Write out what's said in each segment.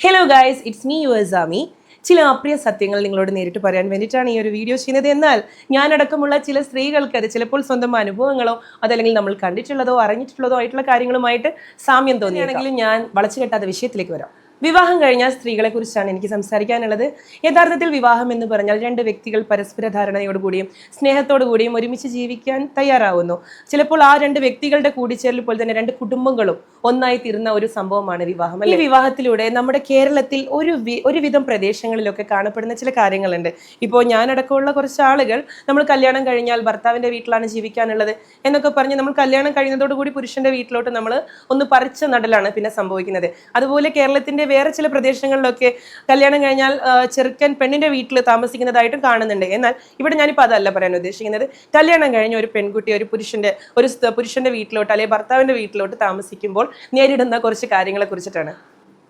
Hello guys it's me you Aami ചില അപ്രിയ സത്യങ്ങൾ നിങ്ങളോട് നേരിട്ട് പറയാൻ വേണ്ടിയിട്ടാണ് ഈ ഒരു വീഡിയോ ചെയ്യുന്നത്. എന്നാൽ ഞാനടക്കമുള്ള ചില സ്ത്രീകൾക്ക് അത് ചിലപ്പോൾ സ്വന്തം അനുഭവങ്ങളോ അതല്ലെങ്കിൽ നമ്മൾ കണ്ടിട്ടുള്ളതോ അറിഞ്ഞിട്ടുള്ളതോ ആയിട്ടുള്ള കാര്യങ്ങളുമായിട്ട് സാമ്യം തോന്നിയാണെങ്കിലും ഞാൻ വളച്ചു കെട്ടാത്ത വിഷയത്തിലേക്ക് വരാം. വിവാഹം കഴിഞ്ഞ സ്ത്രീകളെ കുറിച്ചാണ് എനിക്ക് സംസാരിക്കാനുള്ളത്. യഥാർത്ഥത്തിൽ വിവാഹം എന്ന് പറഞ്ഞാൽ രണ്ട് വ്യക്തികൾ പരസ്പര ധാരണയോടുകൂടിയും സ്നേഹത്തോടുകൂടിയും ഒരുമിച്ച് ജീവിക്കാൻ തയ്യാറാവുന്നു. ചിലപ്പോൾ ആ രണ്ട് വ്യക്തികളുടെ കൂടിച്ചേരൽ പോലെ തന്നെ രണ്ട് കുടുംബങ്ങളും ഒന്നായി തീരുന്ന ഒരു സംഭവമാണ് വിവാഹം ഈ വിവാഹത്തിലൂടെ നമ്മുടെ കേരളത്തിൽ ഒരു ഒരുവിധം പ്രദേശങ്ങളിലൊക്കെ കാണപ്പെടുന്ന ചില കാര്യങ്ങളുണ്ട്. ഇപ്പോൾ ഞാനടക്കമുള്ള കുറച്ച് ആളുകൾ നമ്മൾ കല്യാണം കഴിഞ്ഞാൽ ഭർത്താവിന്റെ വീട്ടിലാണ് ജീവിക്കാനുള്ളത് എന്നൊക്കെ പറഞ്ഞ് നമ്മൾ കല്യാണം കഴിയുന്നതോടുകൂടി പുരുഷന്റെ വീട്ടിലോട്ട് നമ്മൾ ഒന്ന് പറിച്ച നടലാണ് പിന്നെ സംഭവിക്കുന്നത്. അതുപോലെ കേരളത്തിന്റെ വേറെ ചില പ്രദേശങ്ങളിലൊക്കെ കല്യാണം കഴിഞ്ഞാൽ ചെറുക്കൻ പെണ്ണിന്റെ വീട്ടിൽ താമസിക്കുന്നതായിട്ടും കാണുന്നുണ്ട്. എന്നാൽ ഇവിടെ ഞാനിപ്പോൾ അതല്ല പറയാൻ ഉദ്ദേശിക്കുന്നത്. കല്യാണം കഴിഞ്ഞ ഒരു പെൺകുട്ടി ഒരു പുരുഷന്റെ ഒരു പുരുഷന്റെ വീട്ടിലോട്ട് അല്ലെങ്കിൽ ഭർത്താവിന്റെ വീട്ടിലോട്ട് താമസിക്കുമ്പോൾ നേരിടുന്ന കുറച്ച് കാര്യങ്ങളെ കുറിച്ചിട്ടാണ്.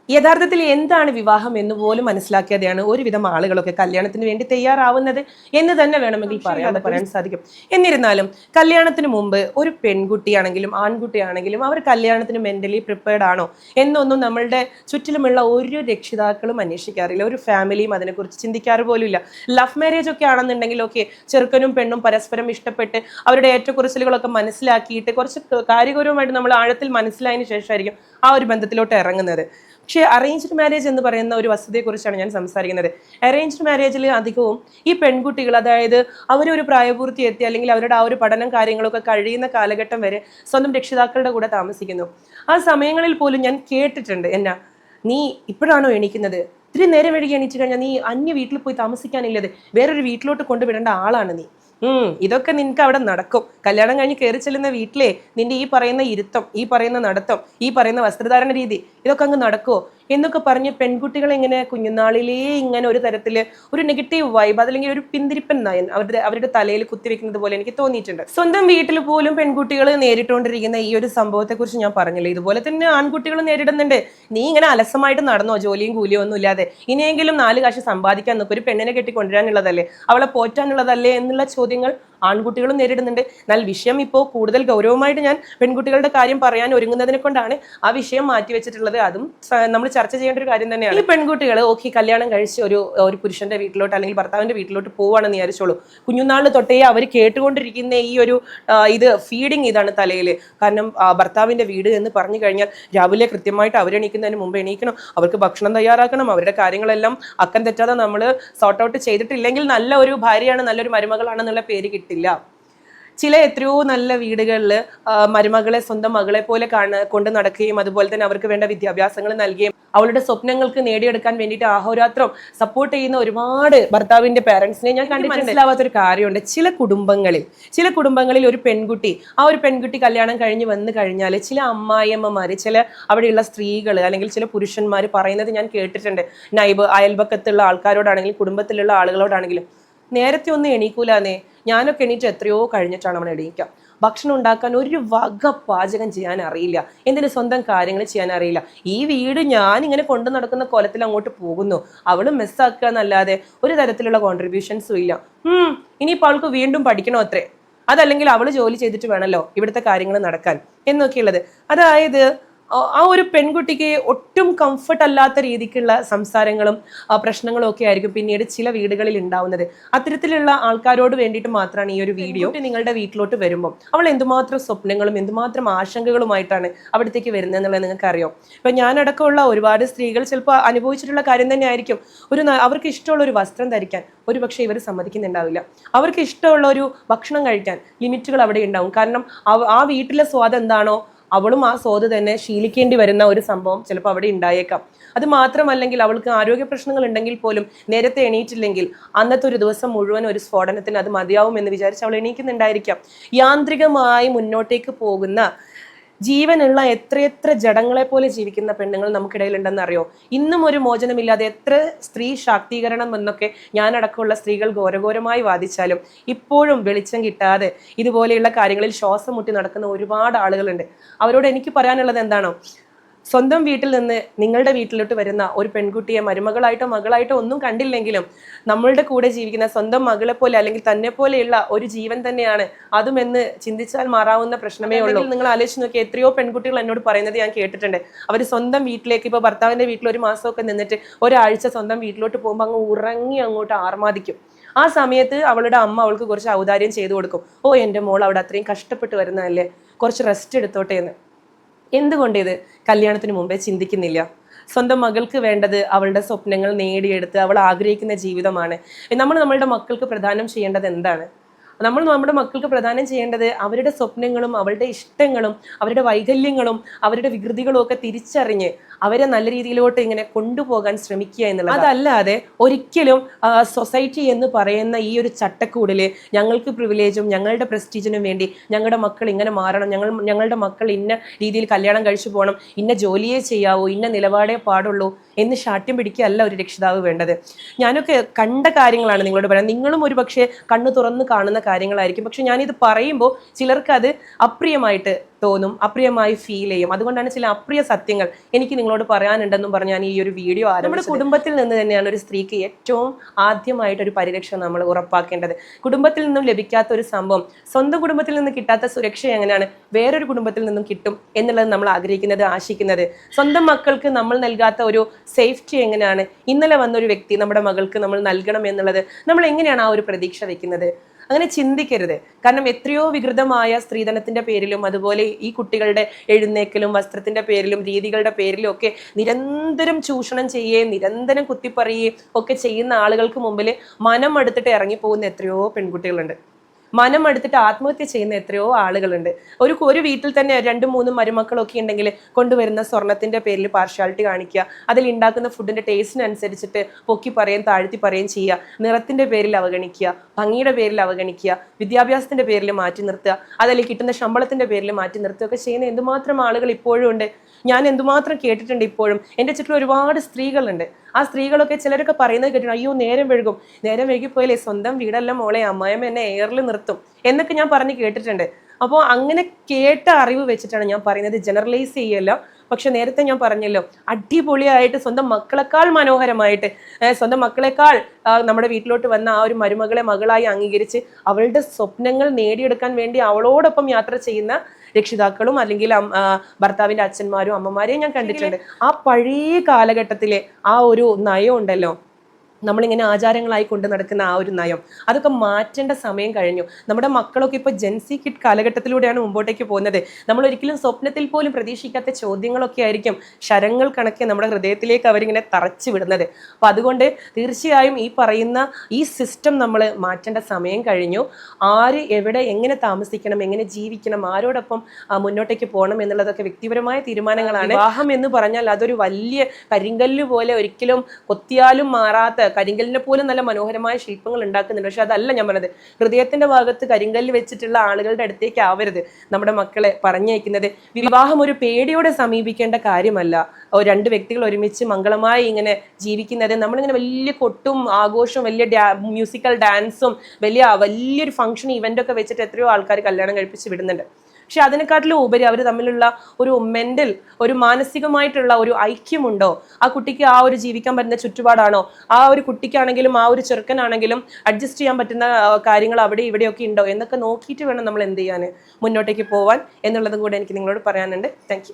യഥാർത്ഥത്തിൽ എന്താണ് വിവാഹം എന്ന് പോലും മനസ്സിലാക്കിയതെയാണ് ഒരുവിധം ആളുകളൊക്കെ കല്യാണത്തിന് വേണ്ടി തയ്യാറാവുന്നത് എന്ന് തന്നെ വേണമെങ്കിൽ പറയാതെ പറയാൻ സാധിക്കും എന്നിരുന്നാലും കല്യാണത്തിന് മുമ്പ് ഒരു പെൺകുട്ടിയാണെങ്കിലും ആൺകുട്ടിയാണെങ്കിലും അവർ കല്യാണത്തിന് മെന്റലി പ്രിപ്പയർഡ് ആണോ എന്നൊന്നും നമ്മളുടെ ചുറ്റിലുമുള്ള ഒരു രക്ഷിതാക്കളും അന്വേഷിക്കാറില്ല ഒരു ഫാമിലിയും അതിനെക്കുറിച്ച് ചിന്തിക്കാറ് പോലും ഇല്ല ലവ് മാരേജ് ഒക്കെ ആണെന്നുണ്ടെങ്കിൽ ഓക്കെ ചെറുക്കനും പെണ്ണും പരസ്പരം ഇഷ്ടപ്പെട്ട് അവരുടെ ഏറ്റക്കുറച്ചിലുകളൊക്കെ മനസ്സിലാക്കിയിട്ട് കുറച്ച് കാര്യഗൗരവമായിട്ട് നമ്മൾ ആഴത്തിൽ മനസ്സിലായതിനു ശേഷമായിരിക്കും ആ ഒരു ബന്ധത്തിലോട്ട് ഇറങ്ങുന്നത് പക്ഷേ അറേഞ്ച്ഡ് മാരേജ് എന്ന് പറയുന്ന ഒരു വസ്തുതയെക്കുറിച്ചാണ് ഞാൻ സംസാരിക്കുന്നത്. അറേഞ്ച്ഡ് മാരേജിൽ അധികവും ഈ പെൺകുട്ടികൾ അതായത് അവരൊരു പ്രായപൂർത്തി എത്തി അല്ലെങ്കിൽ അവരുടെ ആ ഒരു പഠനം കാര്യങ്ങളൊക്കെ കഴിയുന്ന കാലഘട്ടം വരെ സ്വന്തം രക്ഷിതാക്കളുടെ കൂടെ താമസിക്കുന്നു. ആ സമയങ്ങളിൽ പോലും ഞാൻ കേട്ടിട്ടുണ്ട് എന്നാ നീ ഇപ്പോഴാണോ എണീക്കുന്നത്? ഇത്തിരി നേരം വഴി എണീറ്റ് കഴിഞ്ഞാൽ നീ അന്യ വീട്ടിൽ പോയി താമസിക്കാനില്ലത്. വേറൊരു വീട്ടിലോട്ട് കൊണ്ടുവിടേണ്ട ആളാണ് നീ. ഉം ഇതൊക്കെ നിനക്ക് അവിടെ നടക്കും. കല്യാണം കഴിഞ്ഞ് കയറി ചെല്ലുന്ന വീട്ടിലെ നിന്റെ ഈ പറയുന്ന ഇരുത്തം ഈ പറയുന്ന നടത്തം ഈ പറയുന്ന വസ്ത്രധാരണ രീതി ഇതൊക്കെ അങ്ങ് നടക്കുമോ എന്നൊക്കെ പറഞ്ഞ് പെൺകുട്ടികളെ ഇങ്ങനെ കുഞ്ഞുനാളിലേ ഇങ്ങനെ ഒരു തരത്തിൽ ഒരു നെഗറ്റീവ് വൈബ് അതല്ലെങ്കിൽ ഒരു പിന്തിരിപ്പൻ നയൻ അവരുടെ അവരുടെ തലയിൽ കുത്തിവെക്കുന്നത് പോലെ എനിക്ക് തോന്നിയിട്ടുണ്ട്. സ്വന്തം വീട്ടിൽ പോലും പെൺകുട്ടികൾ നേരിട്ടുകൊണ്ടിരിക്കുന്ന ഈ ഒരു സംഭവത്തെക്കുറിച്ച് ഞാൻ പറഞ്ഞില്ല? ഇതുപോലെ തന്നെ ആൺകുട്ടികൾ നേരിടുന്നുണ്ട്. നീ ഇങ്ങനെ അലസമായിട്ട് നടന്നോ? ജോലിയും കൂലിയും ഒന്നും ഇല്ലാതെ. ഇനിയെങ്കിലും നാല് കാശ് സമ്പാദിക്കാൻ നോക്കും. ഒരു പെണ്ണിനെ കെട്ടി കൊണ്ടുവരാനുള്ളതല്ലേ അവളെ പോറ്റാനുള്ളതല്ലേ? എന്നുള്ള ചോദ്യങ്ങൾ ആൺകുട്ടികളും നേരിടുന്നുണ്ട്. എന്നാൽ വിഷയം ഇപ്പോൾ കൂടുതൽ ഗൗരവമായിട്ട് ഞാൻ പെൺകുട്ടികളുടെ കാര്യം പറയാൻ ഒരുങ്ങുന്നതിനെ കൊണ്ടാണ് ആ വിഷയം മാറ്റിവെച്ചിട്ടുള്ളത് അതും നമ്മൾ ചർച്ച ചെയ്യേണ്ട ഒരു കാര്യം തന്നെയാണ്. ഈ പെൺകുട്ടികൾ ഓക്കെ കല്യാണം കഴിച്ച് ഒരു ഒരു പുരുഷന്റെ വീട്ടിലോട്ട് അല്ലെങ്കിൽ ഭർത്താവിന്റെ വീട്ടിലോട്ട് പോവാണെന്ന് വിചാരിച്ചോളൂ. കുഞ്ഞുനാളിൽ തൊട്ടേ അവർ കേട്ടുകൊണ്ടിരിക്കുന്ന ഈ ഒരു ഇത് ഫീഡിങ് ഇതാണ് തലയിൽ കാരണം ഭർത്താവിന്റെ വീട് എന്ന് പറഞ്ഞു കഴിഞ്ഞാൽ രാവിലെ കൃത്യമായിട്ട് അവരെണീക്കുന്നതിന് മുമ്പ് എണീക്കണം. അവർക്ക് ഭക്ഷണം തയ്യാറാക്കണം. അവരുടെ കാര്യങ്ങളെല്ലാം അക്കം തെറ്റാതെ നമ്മൾ സോർട്ട് ഔട്ട് ചെയ്തിട്ടില്ലെങ്കിൽ നല്ല ഒരു ഭാര്യയാണ് നല്ലൊരു മരുമകളാണെന്നുള്ള പേര് കിട്ടില്ല ചില എത്രയോ നല്ല വീടുകളിൽ മരുമകളെ സ്വന്തം മകളെ പോലെ കാണ കൊണ്ട് നടക്കുകയും അതുപോലെ തന്നെ അവർക്ക് വേണ്ട വിദ്യാഭ്യാസങ്ങൾ നൽകുകയും അവളുടെ സ്വപ്നങ്ങൾക്ക് നേടിയെടുക്കാൻ വേണ്ടിയിട്ട് അഹോരാത്രം സപ്പോർട്ട് ചെയ്യുന്ന ഒരുപാട് ഭർത്താവിന്റെ പേരൻസിനെ ഞാൻ കണ്ടിട്ട് മനസ്സിലാവാത്തൊരു കാര്യമുണ്ട്. ചില കുടുംബങ്ങളിൽ ചില കുടുംബങ്ങളിൽ ഒരു പെൺകുട്ടി ആ ഒരു പെൺകുട്ടി കല്യാണം കഴിഞ്ഞ് വന്നു കഴിഞ്ഞാൽ ചില അമ്മായിയമ്മമാർ ചില അവിടെയുള്ള സ്ത്രീകൾ അല്ലെങ്കിൽ ചില പുരുഷന്മാർ പറയുന്നത് ഞാൻ കേട്ടിട്ടുണ്ട്. നൈബ് അയൽപക്കത്തുള്ള ആൾക്കാരോടാണെങ്കിലും കുടുംബത്തിലുള്ള ആളുകളോടാണെങ്കിലും. നേരത്തെ ഒന്നും എണീക്കൂലാന്നേ. ഞാനൊക്കെ എണീറ്റ് എത്രയോ കഴിഞ്ഞിട്ടാണ് അവൻ എണീക്കുക ഭക്ഷണം ഉണ്ടാക്കാൻ ഒരു വക പാചകം ചെയ്യാൻ അറിയില്ല. എന്തിന് സ്വന്തം കാര്യങ്ങൾ ചെയ്യാൻ അറിയില്ല. ഈ വീട് ഞാൻ ഇങ്ങനെ കൊണ്ടു നടക്കുന്ന കൊലത്തിൽ അങ്ങോട്ട് പോകുന്നു. അവൾ മിസ്സാക്കുക എന്നല്ലാതെ ഒരു തരത്തിലുള്ള കോൺട്രിബ്യൂഷൻസും ഇല്ല. ഇനിയിപ്പോൾ അവൾക്ക് വീണ്ടും പഠിക്കണോ അത്രേ? അതല്ലെങ്കിൽ അവൾ ജോലി ചെയ്തിട്ട് വേണമല്ലോ ഇവിടുത്തെ കാര്യങ്ങൾ നടക്കാൻ. എന്നൊക്കെയുള്ളത്. അതായത് ആ- ഒരു പെൺകുട്ടിക്ക് ഒട്ടും കംഫർട്ട് അല്ലാത്ത രീതിക്കുള്ള സംസാരങ്ങളും പ്രശ്നങ്ങളും ഒക്കെ ആയിരിക്കും പിന്നീട് ചില വീടുകളിൽ ഉണ്ടാവുന്നത്. അത്തരത്തിലുള്ള ആൾക്കാരോട് വേണ്ടിയിട്ട് മാത്രമാണ് ഈ ഒരു വീഡിയോ നിങ്ങളുടെ വീട്ടിലോട്ട് വരുമ്പോൾ അവൾ എന്തുമാത്രം സ്വപ്നങ്ങളും എന്തുമാത്രം ആശങ്കകളുമായിട്ടാണ് അവിടത്തേക്ക് വരുന്നത് എന്നുള്ളത് നിങ്ങൾക്ക് അറിയാം ഇപ്പൊ ഞാനടക്കമുള്ള ഒരുപാട് സ്ത്രീകൾ ചിലപ്പോൾ അനുഭവിച്ചിട്ടുള്ള കാര്യം തന്നെ ആയിരിക്കും ഒരു അവർക്ക് ഇഷ്ടമുള്ള ഒരു വസ്ത്രം ധരിക്കാൻ ഒരു പക്ഷേ ഇവർ സമ്മതിക്കുന്നുണ്ടാവില്ല. അവർക്ക് ഇഷ്ടമുള്ള ഒരു ഭക്ഷണം കഴിക്കാൻ ലിമിറ്റുകൾ അവിടെ ഉണ്ടാവും. കാരണം ആ വീട്ടിലെ സ്വാദ് എന്താണോ അവളും ആ സോത് തന്നെ ശീലിക്കേണ്ടി വരുന്ന ഒരു സംഭവം ചിലപ്പോൾ അവിടെ ഉണ്ടായേക്കാം. അത് മാത്രമല്ലെങ്കിൽ അവൾക്ക് ആരോഗ്യ പ്രശ്നങ്ങൾ ഉണ്ടെങ്കിൽ പോലും നേരത്തെ എണീറ്റില്ലെങ്കിൽ അന്നത്തെ ഒരു ദിവസം മുഴുവൻ ഒരു സ്ഫോടനത്തിന് അത് മതിയാവും എന്ന് വിചാരിച്ച് അവൾ എണീക്കുന്നുണ്ടായിരിക്കാം. യാന്ത്രികമായി മുന്നോട്ടേക്ക് പോകുന്ന ജീവനുള്ള എത്രയെത്ര ജഡങ്ങളെ പോലെ ജീവിക്കുന്ന പെണ്ണുങ്ങൾ നമുക്കിടയിലുണ്ടെന്ന് അറിയോ ഇന്നും ഒരു മോചനമില്ലാതെ എത്ര സ്ത്രീ ശാക്തീകരണം എന്നൊക്കെ ഞാനടക്കമുള്ള സ്ത്രീകൾ ഘോരഘോരമായി വാദിച്ചാലും ഇപ്പോഴും വെളിച്ചം കിട്ടാതെ ഇതുപോലെയുള്ള കാര്യങ്ങളിൽ ശ്വാസം മുട്ടി നടക്കുന്ന ഒരുപാട് ആളുകളുണ്ട്. അവരോട് എനിക്ക് പറയാനുള്ളത് എന്താണോ? സ്വന്തം വീട്ടിൽ നിന്ന് നിങ്ങളുടെ വീട്ടിലോട്ട് വരുന്ന ഒരു പെൺകുട്ടിയെ മരുമകളായിട്ടോ മകളായിട്ടോ ഒന്നും കണ്ടില്ലെങ്കിലും നമ്മളുടെ കൂടെ ജീവിക്കുന്ന സ്വന്തം മകളെ പോലെ അല്ലെങ്കിൽ തന്നെ പോലെയുള്ള ഒരു ജീവൻ തന്നെയാണ് അതുമെന്ന് ചിന്തിച്ചാൽ മാറാവുന്ന പ്രശ്നമേ ഉള്ളൂ. നിങ്ങൾ ആലോചിച്ച് നോക്കി എത്രയോ പെൺകുട്ടികൾ എന്നോട് പറയുന്നത് ഞാൻ കേട്ടിട്ടുണ്ട്. അവർ സ്വന്തം വീട്ടിലേക്ക് ഇപ്പോൾ ഭർത്താവിന്റെ വീട്ടിൽ ഒരു മാസമൊക്കെ നിന്നിട്ട് ഒരാഴ്ച സ്വന്തം വീട്ടിലോട്ട് പോകുമ്പോൾ അങ്ങ് ഉറങ്ങി അങ്ങോട്ട് ആർമാദിക്കും. ആ സമയത്ത് അവളുടെ അമ്മ അവൾക്ക് കുറച്ച് ഔദാര്യം ചെയ്തു കൊടുക്കും. ഓ എന്റെ മോൾ അവിടെ അത്രയും കഷ്ടപ്പെട്ട് വരുന്നതല്ലേ? കുറച്ച് റെസ്റ്റ് എടുത്തോട്ടെ എന്ന്. എന്തുകൊണ്ട് ഇത് കല്യാണത്തിന് മുമ്പേ ചിന്തിക്കുന്നില്ല. സ്വന്തം മകൾക്ക് വേണ്ടത് അവളുടെ സ്വപ്നങ്ങൾ നേടിയെടുത്ത് അവൾ ആഗ്രഹിക്കുന്ന ജീവിതമാണ്. നമ്മൾ നമ്മളുടെ മക്കൾക്ക് പ്രദാനം ചെയ്യേണ്ടത് എന്താണ്? നമ്മൾ നമ്മുടെ മക്കൾക്ക് പ്രദാനം ചെയ്യേണ്ടത് അവരുടെ സ്വപ്നങ്ങളും അവരുടെ ഇഷ്ടങ്ങളും അവരുടെ വൈകല്യങ്ങളും അവരുടെ വികൃതികളും ഒക്കെ തിരിച്ചറിഞ്ഞ് അവരെ നല്ല രീതിയിലോട്ട് ഇങ്ങനെ കൊണ്ടുപോകാൻ ശ്രമിക്കുക എന്നുള്ളത് അതല്ലാതെ ഒരിക്കലും സൊസൈറ്റി എന്ന് പറയുന്ന ഈ ഒരു ചട്ടക്കൂടിൽ ഞങ്ങൾക്ക് പ്രിവിലേജും ഞങ്ങളുടെ പ്രസ്റ്റീജിനും വേണ്ടി ഞങ്ങളുടെ മക്കൾ ഇങ്ങനെ മാറണം ഞങ്ങൾ ഞങ്ങളുടെ മക്കൾ ഇന്ന രീതിയിൽ കല്യാണം കഴിച്ചു പോകണം ഇന്ന ജോലിയെ ചെയ്യാവൂ ഇന്ന നിലപാടേ പാടുള്ളൂ എന്ന് ശാഠ്യം പിടിക്കുകയല്ല ഒരു രക്ഷിതാവ് വേണ്ടത്. ഞാനൊക്കെ കണ്ട കാര്യങ്ങളാണ് നിങ്ങളോട് പറയാം. നിങ്ങളും ഒരു പക്ഷേ കണ്ണു തുറന്ന് കാണുന്ന കാര്യങ്ങളായിരിക്കും. പക്ഷെ ഞാനിത് പറയുമ്പോൾ ചിലർക്ക് അത് അപ്രിയമായിട്ട് തോന്നും അപ്രിയമായി ഫീൽ ചെയ്യും. അതുകൊണ്ടാണ് ചില അപ്രിയ സത്യങ്ങൾ എനിക്ക് നിങ്ങളോട് പറയാനുണ്ടെന്നും പറഞ്ഞ് ഞാൻ ഈ ഒരു വീഡിയോ നമ്മുടെ കുടുംബത്തിൽ നിന്ന് തന്നെയാണ് ഒരു സ്ത്രീക്ക് ഏറ്റവും ആദ്യമായിട്ട് ഒരു പരിരക്ഷ നമ്മൾ ഉറപ്പാക്കേണ്ടത്. കുടുംബത്തിൽ നിന്നും ലഭിക്കാത്ത ഒരു സംഭവം സ്വന്തം കുടുംബത്തിൽ നിന്ന് കിട്ടാത്ത സുരക്ഷ എങ്ങനെയാണ് വേറൊരു കുടുംബത്തിൽ നിന്നും കിട്ടും എന്നുള്ളത് നമ്മൾ ആഗ്രഹിക്കുന്നത് ആശിക്കുന്നത്. സ്വന്തം മക്കൾക്ക് നമ്മൾ നൽകാത്ത ഒരു സേഫ്റ്റി എങ്ങനെയാണ്? ഇന്നലെ വന്ന ഒരു വ്യക്തി നമ്മുടെ മകൾക്ക് നമ്മൾ നൽകണം എന്നുള്ളത് നമ്മൾ എങ്ങനെയാണ് ആ ഒരു പ്രതീക്ഷ വെക്കുന്നത്? അങ്ങനെ ചിന്തിക്കരുത്. കാരണം എത്രയോ വികൃതമായ സ്ത്രീധനത്തിന്റെ പേരിലും അതുപോലെ ഈ കുട്ടികളുടെ എഴുന്നേക്കലും വസ്ത്രത്തിന്റെ പേരിലും രീതികളുടെ പേരിലും ഒക്കെ നിരന്തരം ചൂഷണം ചെയ്യുകയും നിരന്തരം കുത്തിപ്പറയുകയും ഒക്കെ ചെയ്യുന്ന ആളുകൾക്ക് മുമ്പിൽ മനം എടുത്തിട്ട് ഇറങ്ങിപ്പോകുന്ന എത്രയോ പെൺകുട്ടികളുണ്ട്. മനം എടുത്തിട്ട് ആത്മഹത്യ ചെയ്യുന്ന എത്രയോ ആളുകളുണ്ട്. ഒരു ഒരു വീട്ടിൽ തന്നെ രണ്ടും മൂന്നും മരുമക്കളൊക്കെ ഉണ്ടെങ്കിൽ കൊണ്ടുവരുന്ന സ്വർണത്തിന്റെ പേരിൽ പാർഷ്യാലിറ്റി കാണിക്കുക അതിൽ ഉണ്ടാക്കുന്ന ഫുഡിന്റെ ടേസ്റ്റിനനുസരിച്ചിട്ട് പൊക്കി പറയും താഴ്ത്തി പറയും ചെയ്യുക നിറത്തിന്റെ പേരിൽ അവഗണിക്കുക ഭംഗിയുടെ പേരിൽ അവഗണിക്കുക വിദ്യാഭ്യാസത്തിന്റെ പേരിൽ മാറ്റി നിർത്തുക അതല്ലെങ്കിൽ കിട്ടുന്ന ശമ്പളത്തിന്റെ പേരിൽ മാറ്റി നിർത്തുകയൊക്കെ ചെയ്യുന്ന എന്തുമാത്രം ആളുകൾ ഇപ്പോഴും ഉണ്ട്. ഞാൻ എന്തുമാത്രം കേട്ടിട്ടുണ്ട് ഇപ്പോഴും. എന്റെ ചുറ്റിലും ഒരുപാട് സ്ത്രീകളുണ്ട്. ആ സ്ത്രീകളൊക്കെ ചിലരൊക്കെ പറയുന്നത് കേട്ടോ അയ്യോ നേരം വഴുകും നേരം വൈകിപ്പോയാലേ സ്വന്തം വീടല്ല മോളെ അമ്മായമ്മ എന്നെ എയറിൽ നിർത്തും. എന്നൊക്കെ ഞാൻ പറഞ്ഞ് കേട്ടിട്ടുണ്ട്. അപ്പോൾ അങ്ങനെ കേട്ട അറിവ് വെച്ചിട്ടാണ് ഞാൻ പറയുന്നത്. ജനറലൈസ് ചെയ്യല്ല. പക്ഷെ നേരത്തെ ഞാൻ പറഞ്ഞല്ലോ അടിപൊളിയായിട്ട് സ്വന്തം മക്കളെക്കാൾ മനോഹരമായിട്ട് സ്വന്തം മക്കളെക്കാൾ നമ്മുടെ വീട്ടിലോട്ട് വന്ന ആ ഒരു മരുമകളെ മകളായി അംഗീകരിച്ച് അവളുടെ സ്വപ്നങ്ങൾ നേടിയെടുക്കാൻ വേണ്ടി അവളോടൊപ്പം യാത്ര ചെയ്യുന്ന രക്ഷിതാക്കളും അല്ലെങ്കിൽ ഭർത്താവിന്റെ അച്ഛന്മാരും അമ്മമാരെയും ഞാൻ കണ്ടിട്ടുണ്ട്. ആ പഴയ കാലഘട്ടത്തിലെ ആ ഒരു നയം ഉണ്ടല്ലോ. നമ്മളിങ്ങനെ ആചാരങ്ങളായി കൊണ്ട് നടക്കുന്ന ആ ഒരു നയം. അതൊക്കെ മാറ്റേണ്ട സമയം കഴിഞ്ഞു. നമ്മുടെ മക്കളൊക്കെ ഇപ്പോൾ ജെൻസി കിറ്റ് കാലഘട്ടത്തിലൂടെയാണ് മുമ്പോട്ടേക്ക് പോകുന്നത്. നമ്മൾ ഒരിക്കലും സ്വപ്നത്തിൽ പോലും പ്രതീക്ഷിക്കാത്ത ചോദ്യങ്ങളൊക്കെ ആയിരിക്കും ശരങ്ങൾ കണക്കെ നമ്മുടെ ഹൃദയത്തിലേക്ക് അവരിങ്ങനെ തറച്ചു വിടുന്നത്. അപ്പോൾ അതുകൊണ്ട് തീർച്ചയായും ഈ പറയുന്ന ഈ സിസ്റ്റം നമ്മൾ മാറ്റേണ്ട സമയം കഴിഞ്ഞു. ആര് എവിടെ എങ്ങനെ താമസിക്കണം എങ്ങനെ ജീവിക്കണം ആരോടൊപ്പം മുന്നോട്ടേക്ക് പോകണം എന്നുള്ളതൊക്കെ വ്യക്തിപരമായ തീരുമാനങ്ങളാണ്. വിവാഹം എന്ന് പറഞ്ഞാൽ അതൊരു വലിയ കരിങ്കല്ല് പോലെ ഒരിക്കലും കൊത്തിയാലും മാറാത്ത കരിങ്കല്ലിനെ പോലും നല്ല മനോഹരമായ ശില്പങ്ങൾ ഉണ്ടാക്കുന്നുണ്ട്. പക്ഷെ അതല്ല ഞാൻ പറഞ്ഞത്. ഹൃദയത്തിന്റെ ഭാഗത്ത് കരിങ്കല്ലിൽ വെച്ചിട്ടുള്ള ആളുകളുടെ അടുത്തേക്ക് ആവരുത് നമ്മുടെ മക്കളെ പറഞ്ഞയക്കുന്നത്. വിവാഹം ഒരു പേടിയോടെ സമീപിക്കേണ്ട കാര്യമല്ല. രണ്ട് വ്യക്തികൾ ഒരുമിച്ച് മംഗളമായി ഇങ്ങനെ ജീവിക്കുന്നത്. നമ്മളിങ്ങനെ വലിയ കൊട്ടും ആഘോഷവും വലിയ മ്യൂസിക്കൽ ഡാൻസും വലിയ വലിയൊരു ഫംഗ്ഷൻ ഇവന്റ് ഒക്കെ വെച്ചിട്ട് എത്രയോ ആൾക്കാർ കല്യാണം കഴിപ്പിച്ച് വിടുന്നുണ്ട്. പക്ഷെ അതിനെക്കാട്ടിലും ഉപരി അവർ തമ്മിലുള്ള ഒരു മെന്റൽ ഒരു മാനസികമായിട്ടുള്ള ഒരു ഐക്യമുണ്ടോ? ആ കുട്ടിക്ക് ആ ഒരു ജീവിക്കാൻ പറ്റുന്ന ചുറ്റുപാടാണോ? ആ ഒരു കുട്ടിക്കാണെങ്കിലും ആ ഒരു ചെറുക്കനാണെങ്കിലും അഡ്ജസ്റ്റ് ചെയ്യാൻ പറ്റുന്ന കാര്യങ്ങൾ അവിടെ ഇവിടെയൊക്കെ ഉണ്ടോ? എന്നൊക്കെ നോക്കിയിട്ട് വേണം നമ്മൾ എന്ത് ചെയ്യാൻ മുന്നോട്ടേക്ക് പോവാൻ എന്നുള്ളതും കൂടെ എനിക്ക് നിങ്ങളോട് പറയാനുണ്ട്. താങ്ക്